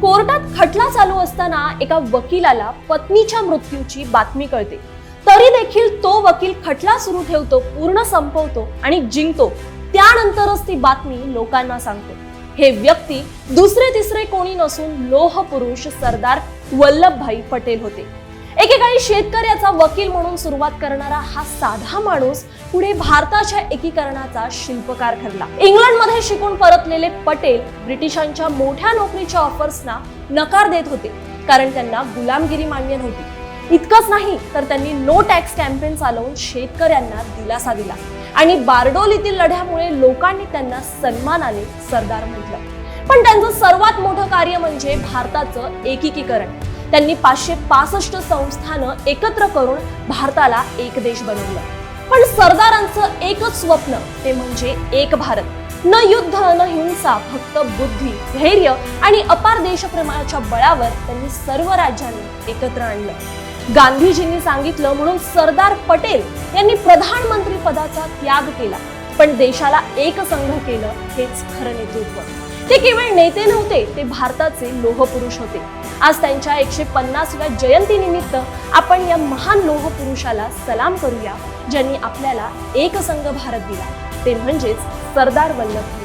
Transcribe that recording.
कोर्टात खटला चालू असताना एका वकिलाला पत्नीच्या मृत्यूची बातमी कळते. तरी देखील तो वकील खटला सुरू ठेवतो पूर्ण संपवतो आणि जिंकतो. त्यानंतरच ती बातमी लोकांना सांगतो. हे व्यक्ती दुसरे तिसरे कोणी नसून लोह पुरुष सरदार वल्लभभाई पटेल होते. एकेकाळी शेतकऱ्याचा वकील म्हणून सुरुवात करणारा हा साधा माणूस पुढे भारताच्या एकीकरणाचा शिल्पकार ठरला. इंग्लंडमध्ये शिकून परतलेले पटेल ब्रिटिशांच्या मोठ्या नोकरीच्या ऑफर्सना नकार देत होते कारण त्यांना गुलामगिरी मान्य नव्हती. इतकंच नाही तर त्यांनी नो टॅक्स कॅम्पेन चालवून शेतकऱ्यांना दिलासा दिला. आणि बारडोलीतील लढ्यामुळे लोकांनी त्यांना सन्मानाने सरदार म्हटलं. पण त्यांचं सर्वात मोठं कार्य म्हणजे भारताचं एकीकीकरण. त्यांनी पाचशे पासष्ट संस्थानं एकत्र करून भारताला एक देश बनवलं. पण सरदारांचं एकच स्वप्न ते म्हणजे एक भारत. न युद्ध न हिंसा फक्त बुद्धी धैर्य आणि अपार देशप्रेमाच्या बळावर त्यांनी सर्व राज्यांनी एकत्र आणलं. गांधीजींनी सांगितलं म्हणून सरदार पटेल यांनी प्रधानमंत्री पदाचा त्याग केला. पण देशाला एक संघ केलं हेच खरं नेतृत्व. ते केवळ नेते नव्हते ते भारताचे लोहपुरुष होते. आज त्यांच्या एकशे पन्नासव्या जयंतीनिमित्त आपण या महान लोहपुरुषाला सलाम करूया ज्यांनी आपल्याला एक संघ भारत दिला. ते म्हणजेच सरदार वल्लभभाई